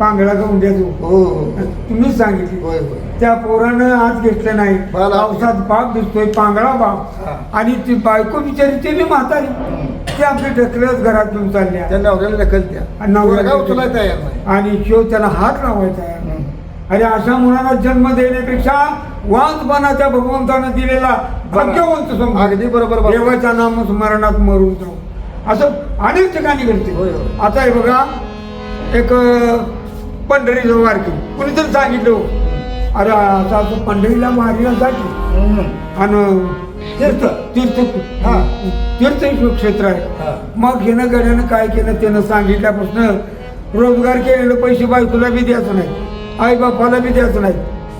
पांगळा गौंड्याचो हो हो. तुम्हीच सांगितली. होय होय. त्या पोरानं आज घेतलं नाही. मला- पावसात बाप दिसतोय पांगळा बाप. आणि ती बायको बिचारी ती बी म्हातारी ती आपली ढकलत घरात घेऊन चालल्या. त्या नवऱ्याला ढकल द्या. आणि नवऱ्याला पोरगा तयार नाही. आणि शिव त्याला हात लावायचा आहे. अरे अशा मुलांना जन्म देण्यापेक्षा वांजपणाच्या भगवंतानं दिलेला भाग्यवंत समजू. अगदी बरोबर बाबा. देवाच्या नामस्मरणात मरून जाऊ. असं अनेक ठिकाणी घडते. होय, होय. आता हे बघा एक पंढरीचं वारकी कुणीतरी सांगितलं हो. अरे आता असं पंढरीला वारीला जाते हम्म. आणि तीर्थ. तीर्थ हा. तीर्थ क्षेत्र हा. आहे मग घेणं गड्यानं काय केलं त्यानं सांगितल्यापासून रोजगार केलेलं पैसे बायकोला बी द्यायचं नाही. आई बापाला बी द्यायचं नाही.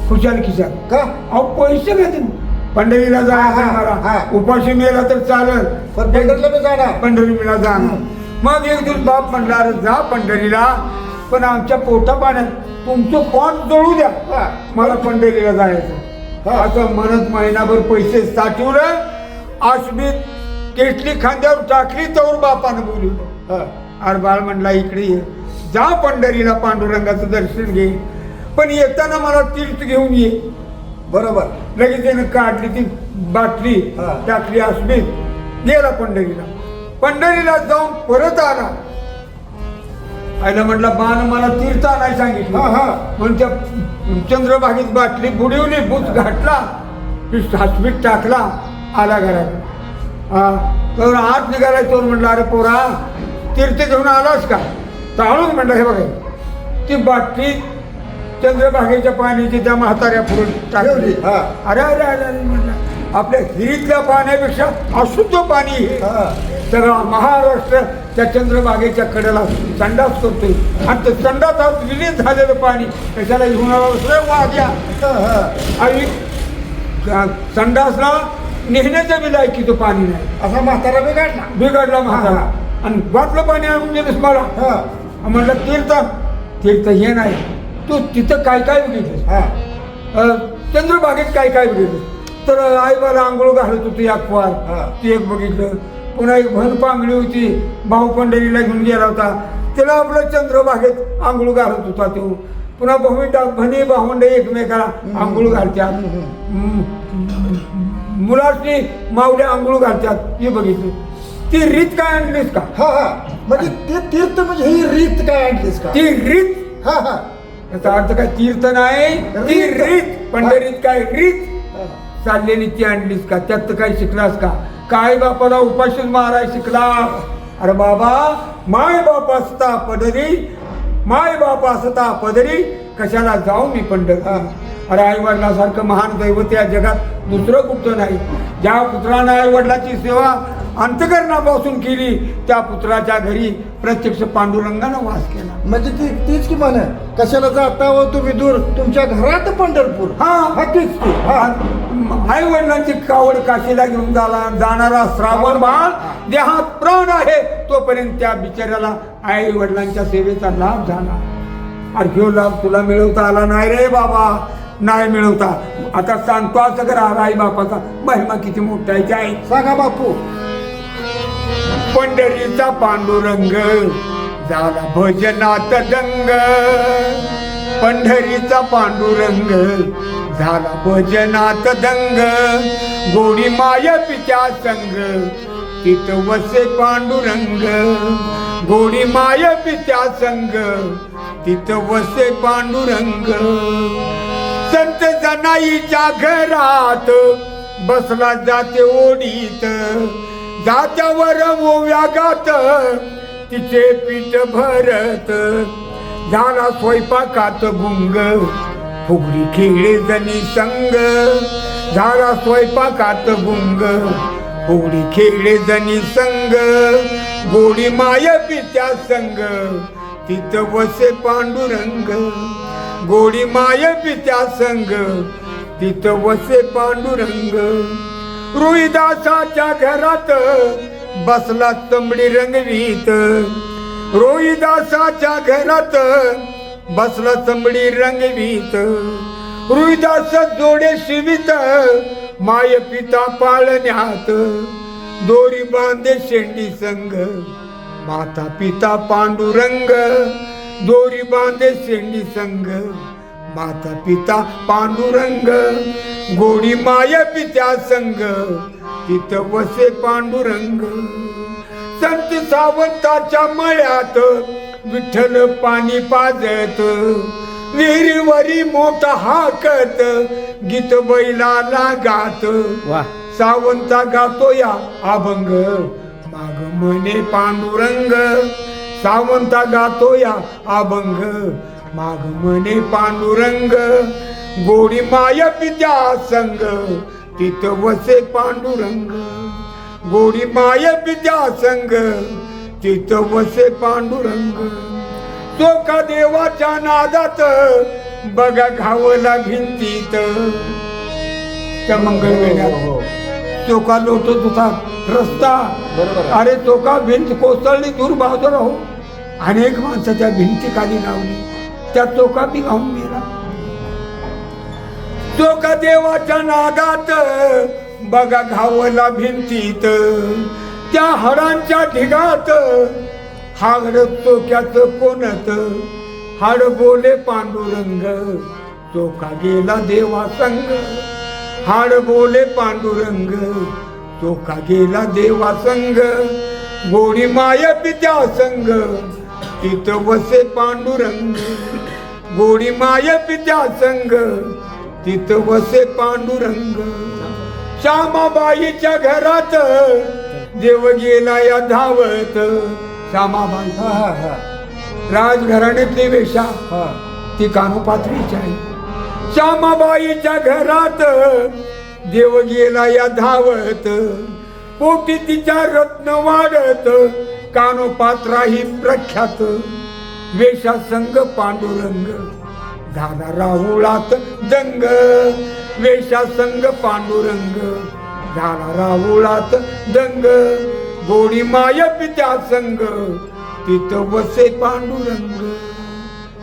खुशाल खिशाल. का? अहो पैसे घेते पंढरीला हा, हा, हा. उपाशी मेला तर चालेल. पंढरला बी जाणार. पंढरीला जाणार. मग एक दिवस बाप म्हणला अरे जा पंढरीला पण आमच्या पोटा पाण्यात तुमचं पोट जळू द्या. मला पंढरीला जायचं. असं म्हणत महिनाभर पैसे साठवलं आश्मीत केटली खांद्यावर टाकली तर बापानं बोलवलं हा. अरे बाळ म्हणला इकडे ये. जा पंढरीला पांडुरंगाचं दर्शन घे. पण येताना मला तीर्थ घेऊन ये. बरोबर. लगेच त्यानं काढली ती बाटली हा. टाकली आसमीत गेला पंढरीला. पंढरीला जाऊन परत आला आईला म्हटलं बाण मला तीर्थ आणाय सांगितलं. हा, हा. म्हणून त्या चंद्रभागेत बाटली बुडवली भूत घातला ती सासमीत टाकला आला घरात. हा तर आत निघाला चोर म्हटलं अरे पोरा तीर्थ घेऊन आलास का? टाळून म्हटलं हे बघा. ती बाटली चंद्रभागेच्या पाण्याची त्या म्हाताऱ्या पुढे टाकली. हा. अरे अरे अरे म्हटलं. आपल्या हिरीतल्या पाण्यापेक्षा अशुद्ध पाणी हे. सगळा महाराष्ट्र त्या चंद्रभागेच्या कडेला संडास करतोय. आणि ते संडासात विलीन झालेलं पाणी त्याच्याला. आणि संडासला नेहण्याचं बी लायकीचं पाणी नाही. असा म्हातारा बी काढला बिघडला म्हातारा. आणि वाटलं पाणी आणून दिलंस मला. हा. म्हणलं तीर्थ तीर्थ हे नाही. तू तिथं काय काय बघितलं हा. चंद्रबागेत काय काय बघितलं तर आईबाला आंघोळ घालत होती हा. अखबार ते एक बघितलं. पुन्हा एक भन पांगडी होती. भाऊ पंढरीला घेऊन गेला होता. त्याला आपलं चंद्रबागेत आंघोळ घालत होता तो. पुन्हा भूमिटा भनी भावंड एकमेकाला आंघोळ घालत्यात मुलाची मावल्या आंघोळ घालतात. हे बघितलं. ती रीत काय आणलीस का? हा हा. म्हणजे ते तीर्थ म्हणजे ही रीत काय आणलीस का? ती रीत? हा हा. याचा अर्थ काय? तीर्थ नाही. ती रीत. रीत. पंढरीत काय रीत. चाललेली ती आणलीस का? त्यात काही शिकलास का? काय बापाला उपाशीच माराय शिकला? अरे बाबा माय बाप असता पदरी माय बाप असता पदरी कशाला जाऊ मी पंढर. अरे आई वडिलासारखं महान दैवत या जगात दुसरं कुठं नाही. ज्या पुत्रानं आई वडिलाची सेवा अंतकरणापासून केली त्या पुत्राच्या घरी प्रत्यक्ष पांडुरंगानं वास केला. म्हणजे ती तीच की म्हण कशाला जाता हो तुम्ही दूर? तुमच्या घरात पंढरपूर. हा हा तीच की. हा. आई वडिलांची कावड काशीला घेऊन जाला जाणारा श्रावण बाळ देहात प्राण आहे. तोपर्यंत त्या बिचाऱ्याला आई वडिलांच्या सेवेचा लाभ झाला. अरे ह्यो लाभ तुला मिळवता आला नाही रे बाबा. नाही मिळवता. आता सांगतो असं करा आई बापाचा महिमा किती मोठा आहे ते आहे? सांगा बापू. पंढरीचा पांडुरंग झाला भजनात दंग. पंढरीचा पांडुरंग झाला भजनात दंग. गोडी माय पित्या संग तिथं वसे पांडुरंग. गोडी माय पित्या संग तिथं वसे पांडुरंग. संत जनाईच्या घरात बसला जाते ओढीत. जात्यावर ओव्या गात तिचे पीठ भरत झाला स्वयंपाकात गुंग फुगडी खेळे जणी संग झाला स्वयंपाकात गुंग फुगडी खेळे जणी संग गोडी माय पित्या संग तिथ वसे पांडुरंग गोडी माय पित्या संग तिथ वसे पांडुरंग रोहिदासाच्या घरात बसला तंबडी रंगवीत. रोहिदासाच्या घरात बसला तंबडी रंगवीत. रुईदास जोडे शिवित माय पिता पाळण्यात. दोरी बांधे शेंडी संग माता पिता पांडुरंग. दोरी बांधे शेंडी संग. माता पिता पांडुरंग गोडी माय पित्या संग तिथं वसे पांडुरंग. संत सावंताच्या मळ्यात विठ्ठल पाणी पाजत विहिरीवरी मोठा हाकत गीत बैलाला गात. सावंता गातो या अभंग. माग म्हणे पांडुरंग सावंता गातो या अभंग. माग म्हणे पांडुरंग गोडी माय पित्या संग तिथं वसे पांडुरंग. गोडी माय पित्या संग तिथं वसे पांडुरंग. चोखा देवाच्या नादात बघा घावला भिंतीत. त्या मंगळवेढ्यात हो, हो. चोका लोटत होता रस्ता? बरोबर आहे. अरे चोका भिंत कोसळली दूर बाजूला हो? अनेक माणसं त्या भिंती खाली लावली. त्या चोका मी घाऊन गेला. चोका देवाच्या नादात बघा घावला भिंतीत. त्या हाडांच्या ढिगात हाड चोक्याच कोणत? हाड बोले पांडुरंग चोका गेला देवा संग. हाड बोले पांडुरंग चोका गेला देवा संग. गोडी माय पित्या संग. तिथं वसे पांडुरंग गोडी माय पित्या संग. तिथं वसे पांडुरंग श्यामाबाईच्या घरात. देव गेला या धावत श्यामाबाई राजघराण्यातली वेशा ती कानोपात्रीची आहे श्यामाबाईच्या घरात देव गेला या धावत. पोटी तिच्या रत्न वाढत कानोपात्रा ही प्रख्यात. वेशा संग पांडुरंग. झाला राहुळात दंग वेशा संग पांडुरंग. झाला राहुळात दंग गोडी माय पित्या संग. तिथं वसे पांडुरंग.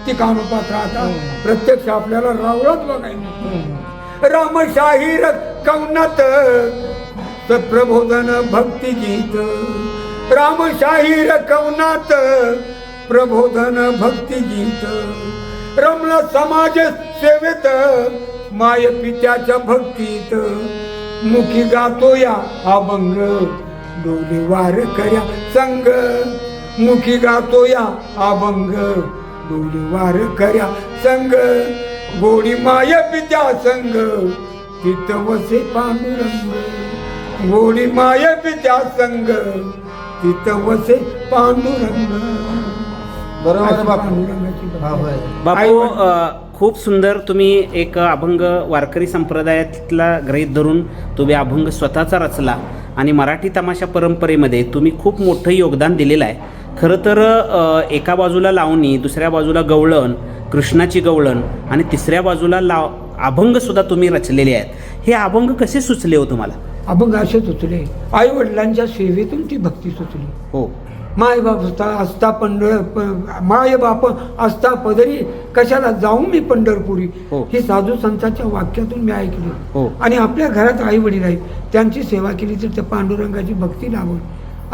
ती कानोपात्र आता प्रत्यक्ष आपल्याला रावळात बघायला रामशाहीर कवनात. प्रबोधन भक्ती गीत रामशाहीर कवनात प्रबोधन भक्ती गीत. रमला समाज सेवेत माय पित्याच्या भक्तीत. मुखी गातो या अभंग डोले वार कर्या संग. मुखी गातो या अभंग डोले वार कर्या संग. गोडी माय पित्या संग तिथं वसे पांडुरंग. गोडी माय पित्या संग तिथं वसे पांडुरंग. बरोबर बापू. हा खूप सुंदर तुम्ही एक अभंग वारकरी संप्रदायातला ग्रहित धरून तुम्ही अभंग स्वतःचा रचला आणि मराठी तमाशा परंपरेमध्ये तुम्ही खूप मोठं योगदान दिलेलं आहे. खरं तर एका बाजूला लावणी दुसऱ्या बाजूला गवळण कृष्णाची गवळण आणि तिसऱ्या बाजूला लाव अभंगसुद्धा तुम्ही रचलेले आहेत. हे अभंग कसे सुचले हो तुम्हाला? अभंग असे सुचले आई वडिलांच्या सेवेतून ती भक्ती सुचली हो. माय बाप असता असता पंढर माय बाप असता पदरी कशाला जाऊ मी पंढरपुरी? हो. ही साधू संतांच्या वाक्यातून मी हो. ऐकली आणि आपल्या घरात आई वडील आहेत. त्यांची सेवा केली तर त्या पांडुरंगाची भक्ती लागून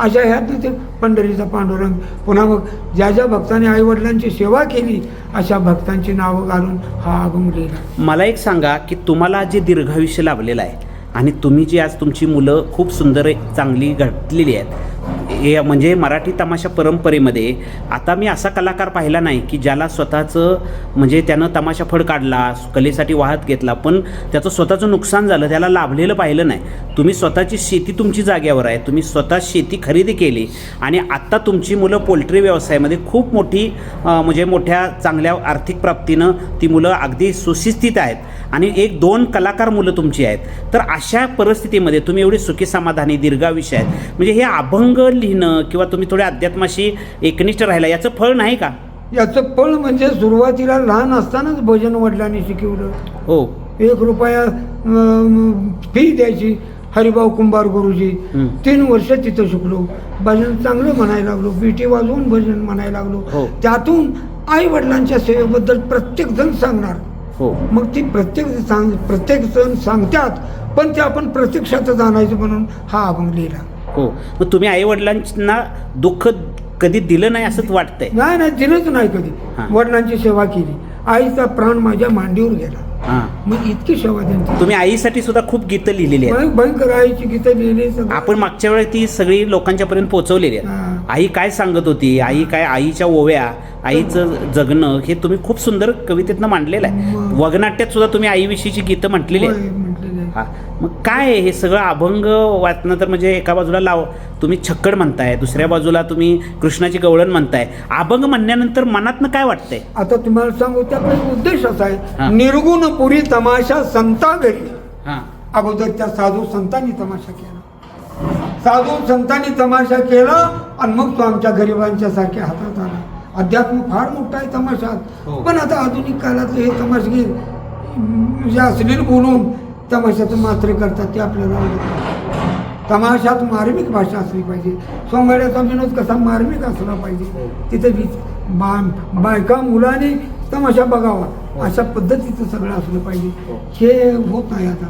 अशा ह्यात ते पंढरीचा पांडुरंग. पुन्हा मग ज्या ज्या भक्तांनी आई वडिलांची सेवा केली अशा भक्तांची नावं घालून हा अभंग लिहिला. मला एक सांगा की तुम्हाला जे दीर्घायुष्य लाभलेलं आहे आणि तुम्ही जी आज तुमची मुलं खूप सुंदर चांगली घडलेली आहेत हे म्हणजे मराठी तमाशा परंपरेमध्ये आता मी असा कलाकार पाहिला नाही की ज्याला स्वतःचं म्हणजे त्यानं तमाशा फड काढला कलेसाठी वाहत घेतला पण त्याचं स्वतःचं नुकसान झालं त्याला लाभलेलं पाहिलं नाही. तुम्ही स्वतःची शेती तुमची जाग्यावर आहे तुम्ही स्वतः शेती खरेदी केली आणि आत्ता तुमची मुलं पोल्ट्री व्यवसायामध्ये खूप मोठी म्हणजे मोठ्या चांगल्या आर्थिक प्राप्तीनं ती मुलं अगदी सुशिस्थित आहेत आणि एक दोन कलाकार मुलं तुमची आहेत. तर अशा परिस्थितीमध्ये तुम्ही एवढी सुखी समाधानी दीर्घाविषय आहेत. म्हणजे हे अभंग लिहिणं किंवा तुम्ही थोड्या अध्यात्माशी एकनिष्ठ राहिला याचं फळ नाही का? याचं फळ म्हणजे सुरुवातीला लहान असतानाच भजन वडिलांनी शिकवलं. हो. एक रुपया फी द्यायची हरिभाऊ कुंभार गुरुजी. हं. तीन वर्ष तिथं शिकलो. भजन चांगलं म्हणायला लागलो. बिटी वाजवून भजन म्हणायला हो. लागलो त्यातून आई वडिलांच्या सेवेबद्दल प्रत्येक जण सांगणार. हो. मग ती प्रत्येक सांग प्रत्येक जण सांगतात पण ते आपण प्रत्यक्षात जाणायचं म्हणून हा अभंग लिहिला. हो. मग तुम्ही आईवडिलांना दुःख कधी दिलं नाही असंच वाटतंय? नाही नाही दिलंच नाही कधी. हा. वडिलांची सेवा केली. आईचा प्राण माझ्या मांडीवर गेला. हां. मग इतकी सेवा त्यांची. तुम्ही आईसाठी सुद्धा खूप गीतं लिहिलेली आहेत. भय- भयंकर आईची गीतं लिहिली सगळं. आपण मागच्या वेळी ती सगळी लोकांच्या पर्यंत पोहोचवलेली आहेत. हा. आई काय सांगत होती? आई काय आईच्या ओव्या आईचं जगणं हे तुम्ही खूप सुंदर कवितेतनं मांडलेलं आहे. वगनाट्यात सुद्धा तुम्ही आईविषयीची गीतं म्हटलेली होय, आहेत म्हटलेलं आहे. हा. मग काय आहे हे सगळं अभंग वाचणं? तर म्हणजे एका बाजूला लाव. तुम्ही छक्कड म्हणताय दुसऱ्या बाजूला तुम्ही कृष्णाची गवळण म्हणताय. अभंग म्हणल्यानंतर मनातनं काय वाटतंय? आता तुम्हाला सांगू त्याचा एक उद्देश असा हा. आहे निर्गुण पुरी तमाशा संता घरी. हां. अगोदर त्या साधू संतांनी तमाशा केला. साधू संतांनी तमाशा केला आणि मग तो आमच्या गरिबांच्या सारख्या हातात आला. अध्यात्म फार मोठा आहे हो. तमाशात पण आता आधुनिक काळातले हे तमाशगीर म्हणजे अश्लील बोलून तमाशाचं मात्र करतात ते आपल्याला आवडत तमाशात मार्मिक भाषा असली पाहिजे. सोंगाड्याचा विनोद कसा मार्मिक असला पाहिजे. तिथे वीज बा बायका मुलाने तमाशा बघावा अशा पद्धतीचं सगळं असलं पाहिजे. हे होत नाही आता.